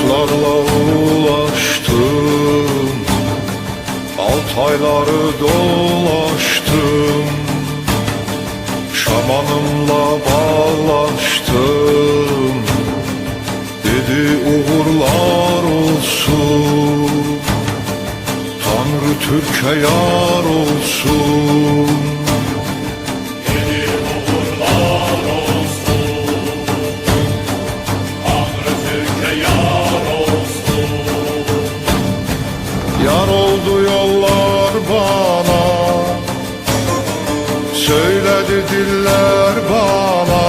Ben kurtlarla ulaştım Altayları dolaştım. Şamanımla bağlaştım Dedi uğurlar olsun. Tanrı Türk'e yar olsun Diller bana.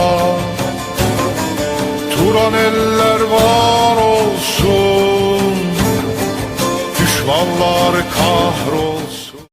Turan eller var olsun. Düşmanlar kahrolsun